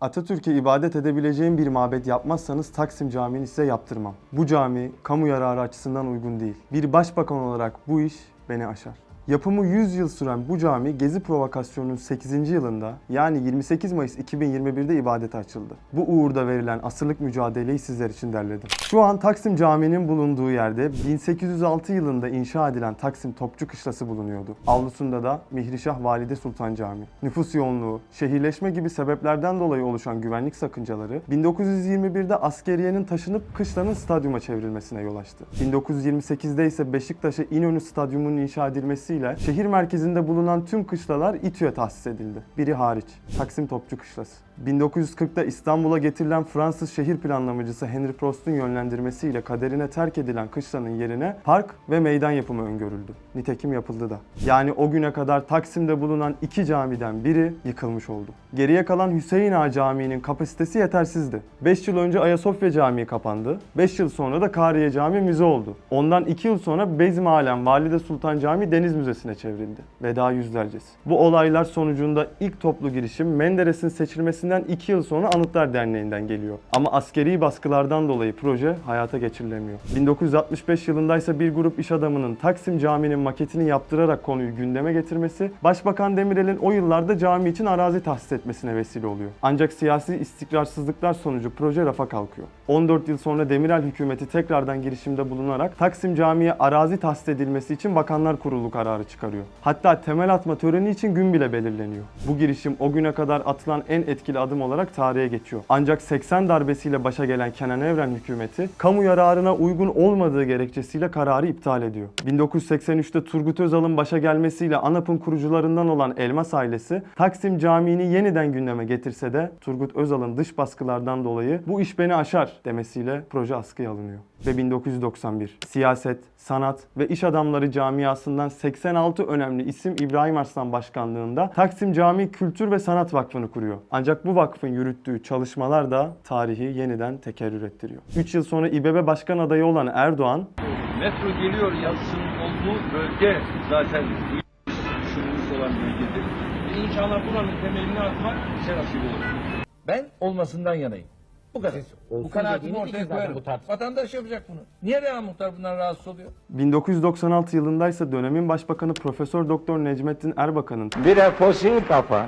Atatürk'e ibadet edebileceğim bir mabet yapmazsanız Taksim Camii'ni size yaptırmam. Bu cami kamu yararı açısından uygun değil. Bir başbakan olarak bu iş beni aşar. Yapımı 100 yıl süren bu cami Gezi provokasyonunun 8. yılında yani 28 Mayıs 2021'de ibadete açıldı. Bu uğurda verilen asırlık mücadeleyi sizler için derledim. Şu an Taksim Camii'nin bulunduğu yerde 1806 yılında inşa edilen Taksim Topçu Kışlası bulunuyordu. Avlusunda da Mihrişah Valide Sultan Camii. Nüfus yoğunluğu, şehirleşme gibi sebeplerden dolayı oluşan güvenlik sakıncaları 1921'de askeriyenin taşınıp kışlanın stadyuma çevrilmesine yol açtı. 1928'de ise Beşiktaş'a İnönü Stadyumu'nun inşa edilmesiyle şehir merkezinde bulunan tüm kışlalar İTÜ'ye tahsis edildi. Biri hariç. Taksim Topçu Kışlası. 1940'da İstanbul'a getirilen Fransız şehir planlamacısı Henry Prost'un yönlendirmesiyle kaderine terk edilen kışlanın yerine park ve meydan yapımı öngörüldü. Nitekim yapıldı da. Yani o güne kadar Taksim'de bulunan iki camiden biri yıkılmış oldu. Geriye kalan Hüseyin Ağa Camii'nin kapasitesi yetersizdi. 5 yıl önce Ayasofya Camii kapandı. 5 yıl sonra da Kariye Camii müze oldu. Ondan 2 yıl sonra Bezmi Alem Valide Sultan Camii Deniz Müzesi'ne çevrildi. Veda yüzlercesi. Bu olaylar sonucunda ilk toplu girişim Menderes'in seçilmesinden 2 yıl sonra Anıtlar Derneği'nden geliyor. Ama askeri baskılardan dolayı proje hayata geçirilemiyor. 1965 yılında ise bir grup iş adamının Taksim Camii'nin maketini yaptırarak konuyu gündeme getirmesi, Başbakan Demirel'in o yıllarda cami için arazi tahsis etmesine vesile oluyor. Ancak siyasi istikrarsızlıklar sonucu proje rafa kalkıyor. 14 yıl sonra Demirel hükümeti tekrardan girişimde bulunarak Taksim Camii'ye arazi tahsis edilmesi için Bakanlar Kurulu kararı çıkarıyor. Hatta temel atma töreni için gün bile belirleniyor. Bu girişim o güne kadar atılan en etkili adım olarak tarihe geçiyor. Ancak 80 darbesiyle başa gelen Kenan Evren hükümeti kamu yararına uygun olmadığı gerekçesiyle kararı iptal ediyor. 1983'te Turgut Özal'ın başa gelmesiyle ANAP'ın kurucularından olan Elmas ailesi Taksim Camii'ni yeniden gündeme getirse de Turgut Özal'ın dış baskılardan dolayı bu iş beni aşar demesiyle proje askıya alınıyor. Ve 1991 siyaset, sanat ve iş adamları camiasından 86 önemli isim İbrahim Arslan başkanlığında Taksim Camii Kültür ve Sanat Vakfı'nı kuruyor. Ancak bu vakfın yürüttüğü çalışmalar da tarihi yeniden tekerrür ettiriyor. 3 yıl sonra İBB Başkan adayı olan Erdoğan Metro geliyor yazısının olduğu bölge zaten düşünülmüş olan bölgedir. İnşallah buranın temelini atmak bize nasip olur. Ben olmasından yanayım. Bu kadar. Bu kanaatimi dediğiniz ortaya zaten koyarım. bu tartışma. Vatandaş yapacak bunu. Niye Reha Muhtar bundan rahatsız oluyor? 1996 yılında ise dönemin başbakanı Profesör Doktor Necmettin Erbakan'ın Bir de fosil kafa.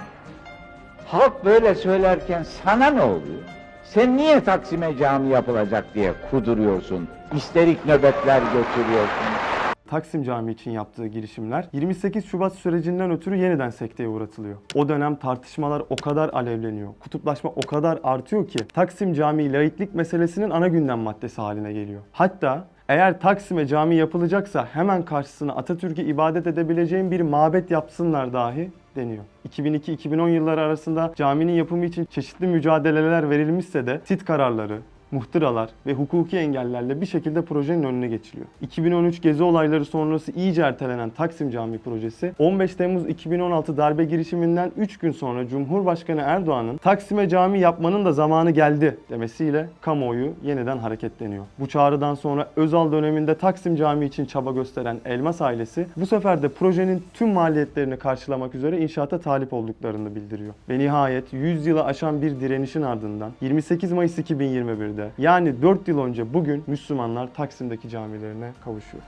Halk böyle söylerken sana ne oluyor? Sen niye Taksim'e cami yapılacak diye kuduruyorsun? İsterik nöbetler götürüyorsun. Taksim Camii için yaptığı girişimler 28 Şubat sürecinden ötürü yeniden sekteye uğratılıyor. O dönem tartışmalar o kadar alevleniyor, kutuplaşma o kadar artıyor ki Taksim Camii laiklik meselesinin ana gündem maddesi haline geliyor. Hatta eğer Taksim'e cami yapılacaksa hemen karşısına Atatürk'e ibadet edebileceğin bir mabet yapsınlar dahi deniyor. 2002-2010 yılları arasında caminin yapımı için çeşitli mücadeleler verilmişse de sit kararları, muhtıralar ve hukuki engellerle bir şekilde projenin önüne geçiliyor. 2013 gezi olayları sonrası iyice ertelenen Taksim Camii projesi 15 Temmuz 2016 darbe girişiminden 3 gün sonra Cumhurbaşkanı Erdoğan'ın Taksim'e cami yapmanın da zamanı geldi demesiyle kamuoyu yeniden hareketleniyor. Bu çağrıdan sonra Özal döneminde Taksim Camii için çaba gösteren Elmas ailesi bu sefer de projenin tüm maliyetlerini karşılamak üzere inşaata talip olduklarını bildiriyor. Ve nihayet 100 yılı aşan bir direnişin ardından 28 Mayıs 2021'de yani 4 yıl önce bugün Müslümanlar Taksim'deki camilerine kavuşuyor.